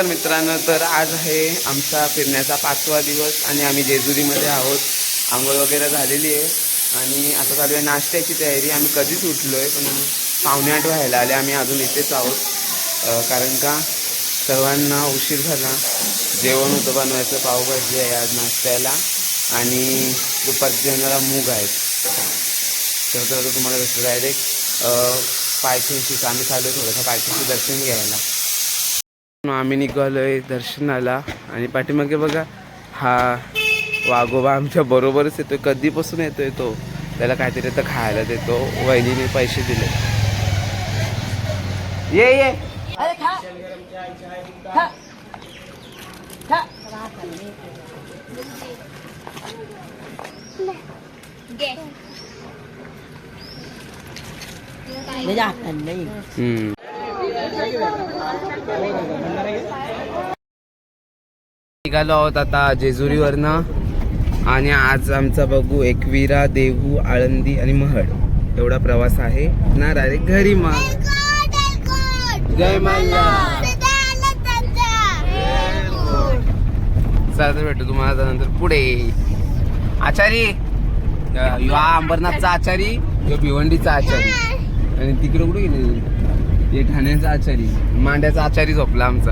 नमस्कार मित्रांनो तर आज आहे आमचा फिरण्याचा पाचवा दिवस आणि आम्ही जेजुरीमध्ये आहोत. आंघोळ वगैरे झालेली आहे. आणि आता चालू आहे नाश्त्याची तयारी. आम्ही कधीच उठलो आहे पण पावणे आठ व्हायला आले. आम्ही अजून इथेच आहोत. कारण का? सर्वांना उशीर झाला. जेवण होतं बनवायचं पावभाजी आहे आज नाश्त्याला. आणि दुपारच्या जेवणाला मूग आहेत. तर तर तुम्हाला भेटतो डायरेक्ट पायथ्याशीच. आम्ही चालू थोडंसं पायथ्याशी दर्शन घ्यायला. आम्ही निघालो आहे दर्शनाला. आणि पाठीमागे बघा हा वाघोबा आमच्या बरोबरच येतोय. कधीपासून येतोय तो? त्याला काहीतरी तर खायला देतो. वहिनीने पैसे दिले. ये ये. हम्म. निघालो आहोत आता जेजुरीवरनं. आणि आज आमचा बघू एकविरा देहू आळंदी आणि महड. एवढा प्रवास आहे. ना डायरेक्ट घरी मग. जय मल्हार. चालतं भेटू तुम्हाला नंतर पुढे. आचारी. हा अंबरनाथचा आचारी किंवा भिवंडीचा आचारी. आणि तिकडे कुठे गेले हे ठाण्याचा आचारी. मांड्याचा आचारी झोपला आमचा.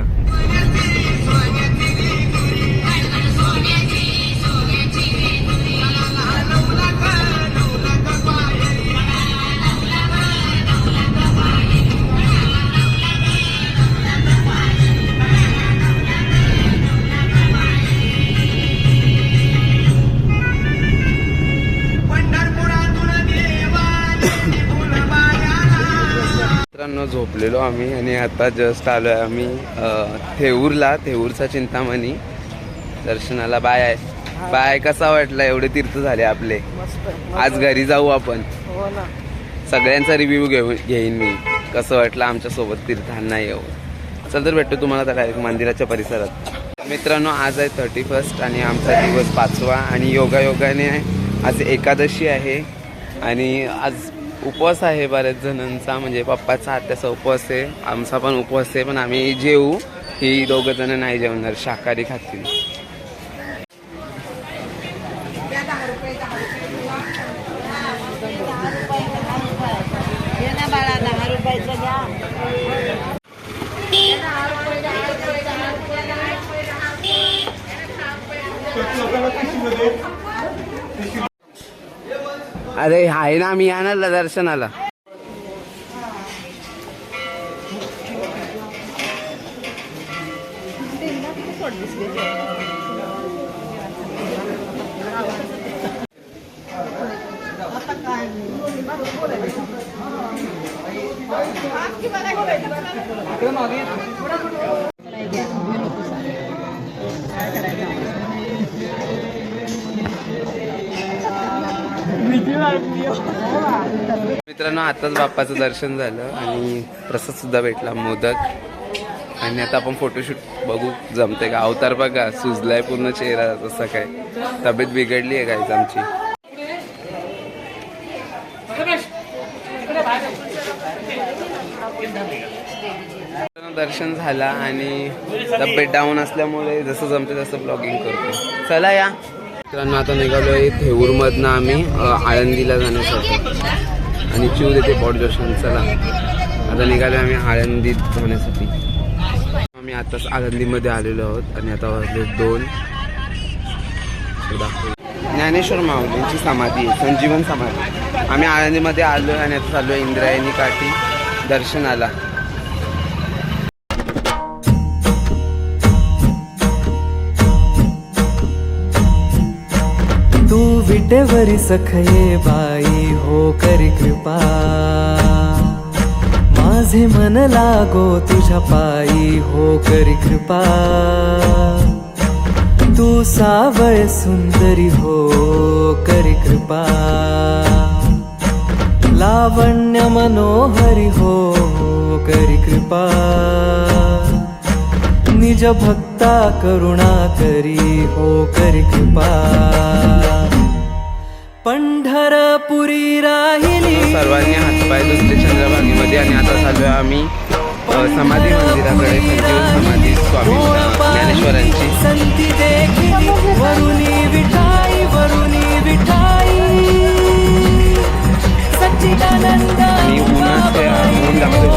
मित्रांनो झोपलेलो आम्ही आणि आता जस्ट आलो आहे आम्ही थेऊरला थेऊरचा चिंतामणी. दर्शनाला बाय आहे. बाय कसा वाटला? एवढे तीर्थ झाले आपले. आज घरी जाऊ आपण. हो सगळ्यांचा रिव्ह्यू घेऊ घेईन मी. कसं वाटलं आमच्यासोबत तीर्थांना येऊ चल तर भेटतो तुम्हाला आता डायरेक्ट मंदिराच्या परिसरात. मित्रांनो आज आहे थर्टी फर्स्ट आणि आमचा दिवस पाचवा आणि योगा योगाने आज एकादशी आहे. आणि आज उपवास आहे बऱ्याच जणांचा म्हणजे पप्पाचा आत्याचा उपवास आहे आमचा पण उपवास आहे पण आम्ही जेवू ही दोघं जण नाही जेवणार शाकाहारी खातील हे ना बाळा दहा रुपयाचं घ्या अरे आहे ना आम्ही येणार दर्शनाला. मित्रांनो आताच बाप्पाचं दर्शन झालं आणि प्रसाद सुद्धा भेटला मोदक. आणि आता आपण फोटोशूट बघू जमते का? अवतार बघा सुजलाय पूर्ण चेहरा तसा काय. तब्येत बिघडली आहे काहीच आमची. दर्शन झाला आणि तब्येत डाऊन असल्यामुळे जसं जमते तसं ब्लॉगिंग करतो. चला या. मित्रांनो आता निघालो आहे थेऊरमधनं आम्ही आळंदीला जाण्यासाठी. आणि चिव देते पॉडजोशन चला. आता निघालो आम्ही आळंदीत जाण्यासाठी. आम्ही आताच आळंदीमध्ये आलेलो आहोत आणि आता वाजले दोन. ज्ञानेश्वर माऊलींची समाधी आहे संजीवन समाधी. आम्ही आळंदीमध्ये आलो आणि आता चाललो इंद्रायणी काठी दर्शनाला. विटेवरी सखये बाई हो करी कृपा. माझे मन लागो तुझ्या पायी हो करी कृपा. तू सावळ सुंदरी हो करी कृपा. लावण्य मनोहरी हो करी कृपा. निज भक्ता करुणा करी हो करी कृपा. पंढरपुरी राहिली. सर्वांनी हातपाय धुतले चंद्रभागेमध्ये आणि आता चालू आहे आम्ही समाधी मंदिराकडे समाधी स्वामी ज्ञानेश्वरांची. संती देखिली वरुणी विठाई वरुणी विठाई. सच्चिदानंद आणि उन्हाचे ऊन लागते.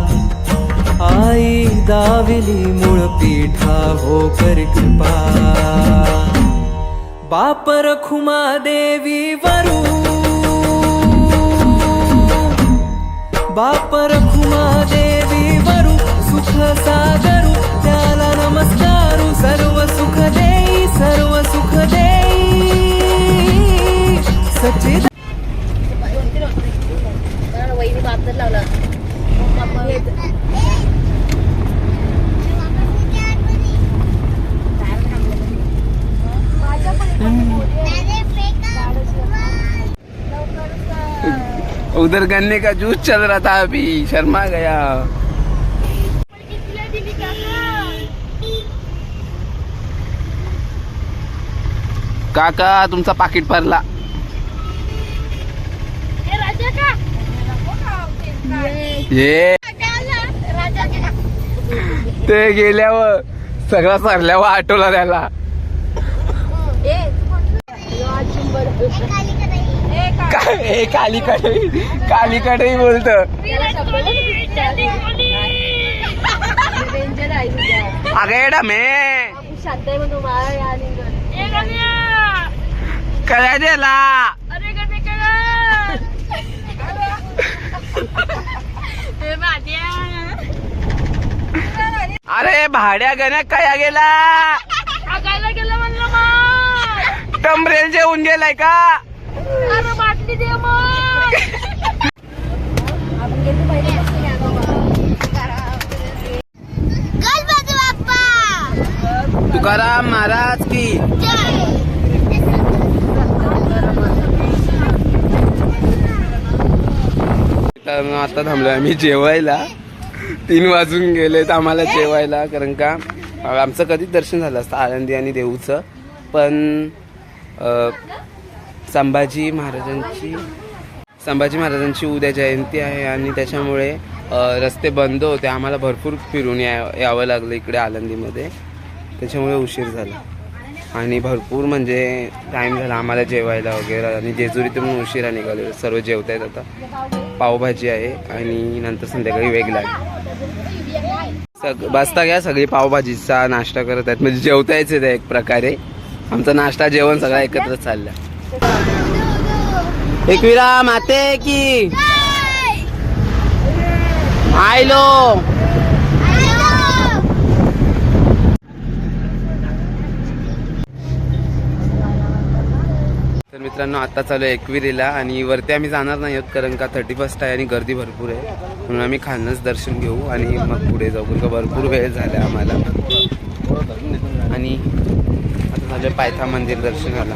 आई दाविली मूळ पीठा हो कर कृपा. बाप रखुमा देवी वरू. बाप रखुमा देवी वरू सुख सागरू त्याला नमस्कारू सर्व सुख देई सर्व सुख देई. सचिद वहिनी लावला उधर गन्ने का जूस चल रहा था अभी शर्मा गया। काका तुमचा पाकिट भरला। ये। ते गेल्यावर सगळा सरल्यावर आठवला त्याला. काय हे कालीकडे कालीकडे बोलत. अगेडा मे. शांत आहे म्हणून मला या निघत. काय दिला. अरे भाड्या गण्या काय गेला. गेलं म्हणलं मग. टमरेल जेवून गेलाय का? अरे बाटली दे मग. तुकाराम महाराज की. तर आता थांबलोय आम्ही जेवायला. तीन वाजून गेलेत आम्हाला जेवायला कारण का आमचं कधीच दर्शन झालं असतं आळंदी आणि देऊचं. पण संभाजी महाराजांची संभाजी महाराजांची उद्या जयंती आहे आणि त्याच्यामुळे रस्ते बंद होते. आम्हाला भरपूर फिरून या यावं लागलं इकडे आळंदीमध्ये. त्याच्यामुळे उशीर झाला. आणि भरपूर म्हणजे टाईम झाला आम्हाला जेवायला वगैरे आणि जेजुरीतून उशिरा निघालो सर्व जेवत आहेत आता. पावभाजी आहे आणि नंतर संध्याकाळी वेगळा आहे सग बसता घ्या सगळी पावभाजीचा नाश्ता करत आहेत. म्हणजे जेवता यायचे ते एक प्रकारे. आमचा नाश्ता जेवण सगळा एकत्रच चालला एकविरा माते की. आयलो. तर मित्रांनो आता चालू आहे एकविरीला आणि वरती आम्ही जाणार नाही आहोत कारण का थर्टी फर्स्ट आहे आणि गर्दी भरपूर आहे. म्हणून आम्ही खानच दर्शन घेऊ आणि मग पुढे जाऊ. कारण का भरपूर वेळ झाला आम्हाला. आणि आता झालं पायथा मंदिर दर्शनाला.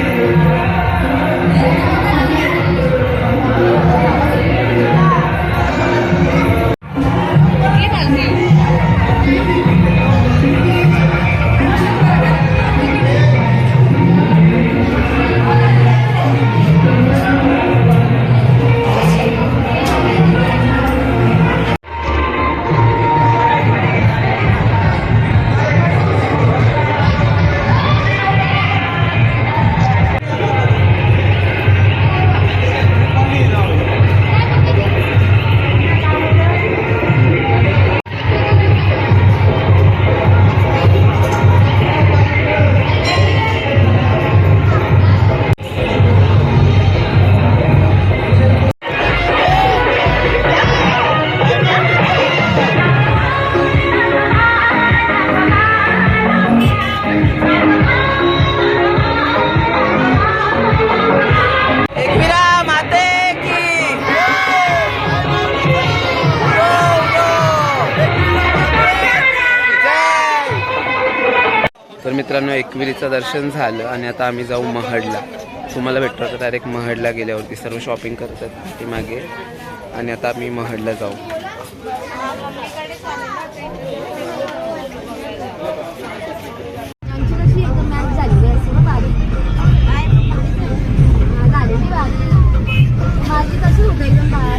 मित्रांनो एकविरीचं दर्शन झालं आणि आता आम्ही जाऊ महडला. तुम्हाला भेटतो आता डायरेक्ट महडला गेल्यावरती. सर्व शॉपिंग करतात ती मागे. आणि आता आम्ही महडला जाऊ.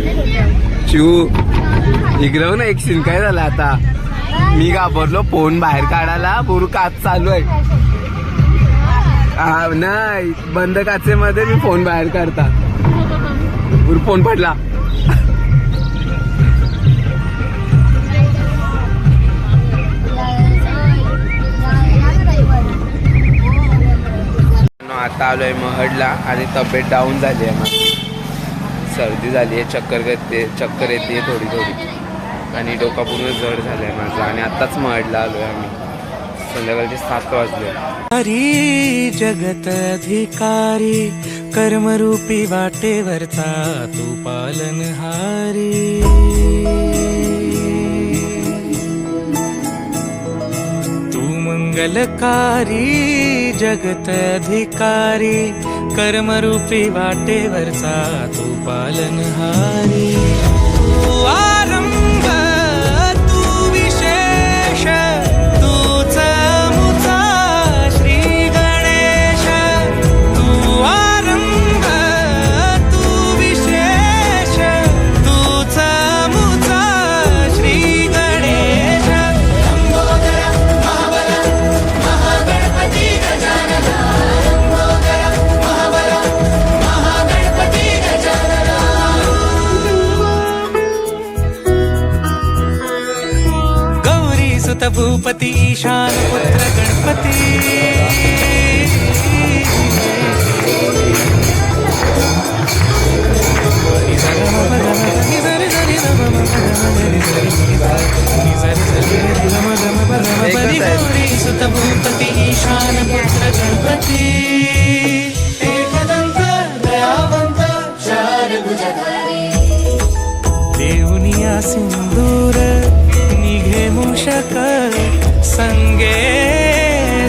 ना चिऊ इकडं ना एक सीन काय झालं आता? मी घाबरलो फोन बाहेर काढायला. बोर काच चालू आहे. हा नाही बंद काचेमध्ये मी फोन बाहेर काढता. पूर्ण फोन पडला. आता आलोय महडला आणि तब्येत डाऊन झाली आहे माझी. सर्दी झाली आहे चक्कर करते चक्कर येते थोडी थोडी. आणि डोका पूर्ण जड झालं आहे माझा आणि आत्ताच महडला आलोय आम्ही. संध्याकाळचे सात वाजले. हरी जगत अधिकारी कर्मरूपी वाटेवरचा तू पालनहारी तू मंगलकारी जगत अधिकारी कर्मरूपी वाटेवरचा तू पालनहारी అనంత భూపతి ఈశాన పుత్ర గణపతి. సుత భూపతి ఈశాన దేవుని ఆ సింధూర मूषक संगे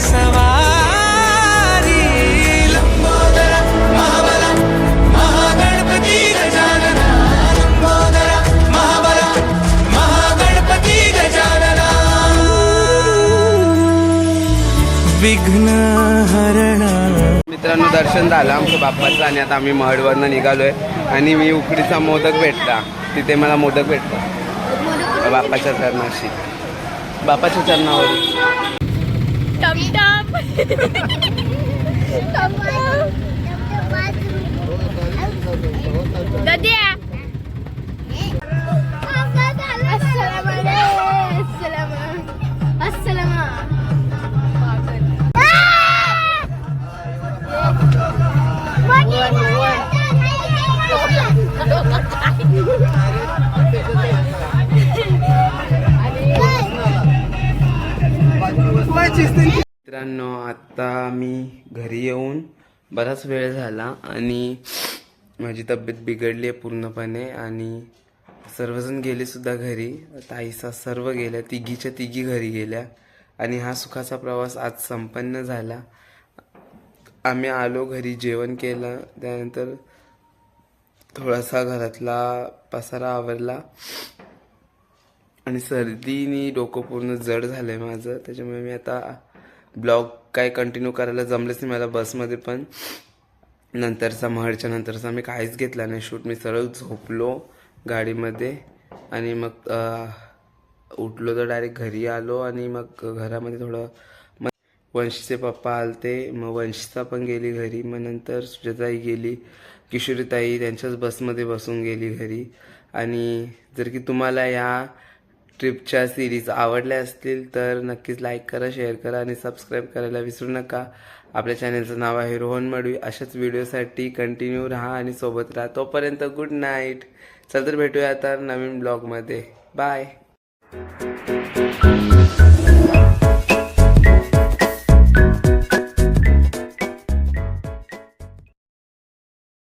सवारी. लंबोदर महाबला महागणपती गजानना. लंबोदर महाबला महागणपती गजानना. विघ्न हरण. मित्रांनो दर्शन झालं आमच्या बाप्पाचं आणि आता आम्ही महडवरनं निघालोय. आणि मी उकडीचा मोदक भेटला. तिथे मला मोदक भेटला बाप्पाच्या चरणाशी. बाप्पाच्या चरणावर टमटम दद्या आत्ता आता मी घरी येऊन बराच वेळ झाला आणि माझी तब्येत बिघडली आहे पूर्णपणे आणि सर्वजण गेलेसुद्धा घरी. ताईसा सर्व गेल्या तिघीच्या तिघी घरी गेल्या आणि हा सुखाचा प्रवास आज संपन्न झाला. आम्ही आलो घरी जेवण केलं त्यानंतर थोडासा घरातला पसारा आवरला आणि सर्दीनी डोकं पूर्ण जड झालं आहे माझं. त्याच्यामुळे मी आता ब्लॉग काय कंटिन्यू करायला जमलंच नाही मला बसमध्ये पण. नंतरचा महडच्या नंतरचा मी काहीच घेतला नाही. शूट मी सरळ झोपलो गाडीमध्ये आणि मग उठलो तर डायरेक्ट घरी आलो आणि मग घरामध्ये थोडं मग वंशीचे पप्पा आलते. मग वंशिता पण गेली घरी. मग नंतर सुजाताई गेली किशोरीताई त्यांच्याच बसमध्ये बसून गेली घरी. आणि जर की तुम्हाला या ट्रिपच्या सिरीज आवडल्या असतील तर नक्कीच लाईक करा शेअर करा आणि सबस्क्राईब करायला विसरू नका. आपल्या चॅनलचं नाव आहे रोहन मडवी. अशाच व्हिडिओसाठी कंटिन्यू राहा आणि सोबत राहा. तोपर्यंत गुड नाईट चल तर भेटूया आता नवीन ब्लॉगमध्ये बाय